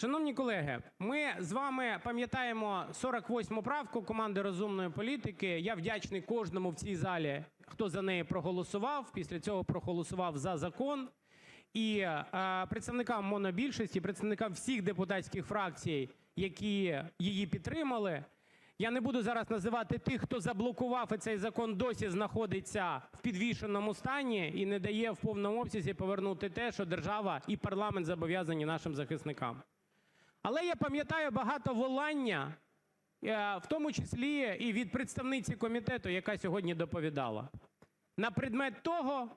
Шановні колеги, ми з вами пам'ятаємо 48 правку команди розумної політики. Я вдячний кожному в цій залі, хто за неї проголосував. Після цього проголосував за закон. І е, представникам монобільшості, представникам всіх депутатських фракцій, які її підтримали. Я не буду зараз називати тих, хто заблокував і цей закон досі знаходиться в підвішеному стані і не дає в повному обсязі повернути те, що держава і парламент зобов'язані нашим захисникам. Але я пам'ятаю багато волання, е, в тому числі і від представниці комітету, яка сьогодні доповідала, на предмет того,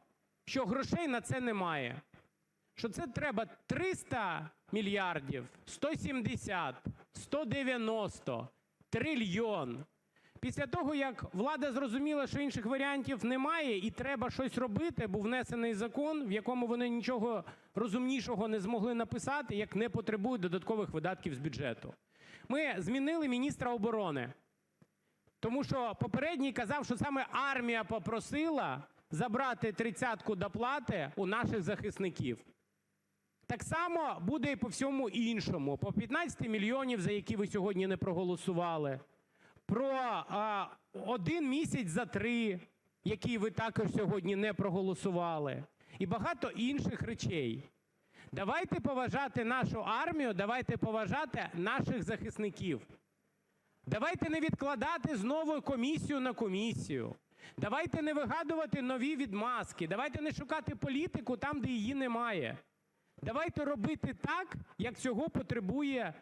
що грошей на це немає, що це треба 300 мільярдів, 170, 190, трильйон. Після того, як влада зрозуміла, що інших варіантів немає і треба щось робити, був внесений закон, в якому вони нічого розумнішого не змогли написати, як не потребують додаткових видатків з бюджету. Ми змінили міністра оборони, тому що попередній казав, що саме армія попросила забрати тридцятку доплати у наших захисників. Так само буде і по всьому іншому. По 15 мільйонів, за які ви сьогодні не проголосували, про один місяць за три, який ви також сьогодні не проголосували, і багато інших речей. Давайте поважати нашу армію, давайте поважати наших захисників. Давайте не відкладати знову комісію на комісію. Давайте не вигадувати нові відмазки. Давайте не шукати політику там, де її немає. Давайте робити так, як цього потребує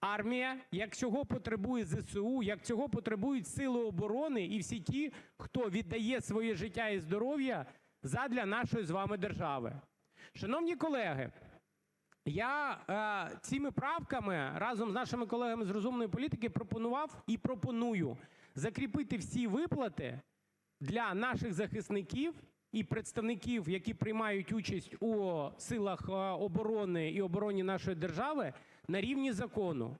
армія, як цього потребує ЗСУ, як цього потребують сили оборони і всі ті, хто віддає своє життя і здоров'я задля нашої з вами держави. Шановні колеги, я е, цими правками разом з нашими колегами з розумної політики пропонував і пропоную закріпити всі виплати для наших захисників і представників, які приймають участь у силах е, оборони і обороні нашої держави, на рівні закону.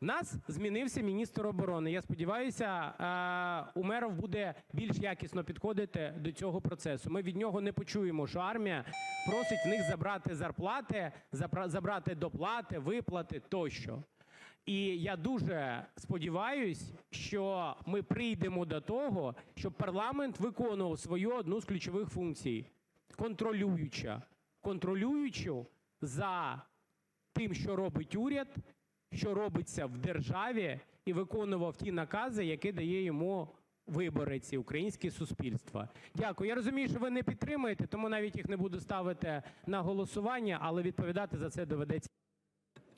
У нас змінився міністр оборони. Я сподіваюся, е, Умеров буде більш якісно підходити до цього процесу. Ми від нього не почуємо, що армія просить в них забрати зарплати, забрати доплати, виплати тощо. І я дуже сподіваюсь, що ми прийдемо до того, щоб парламент виконував свою одну з ключових функцій контролююча, контролюючу за тим, що робить уряд, що робиться в державі, і виконував ті накази, які дає йому виборець і українське суспільство. Дякую. Я розумію, що ви не підтримуєте, тому навіть їх не буду ставити на голосування, але відповідати за це доведеться.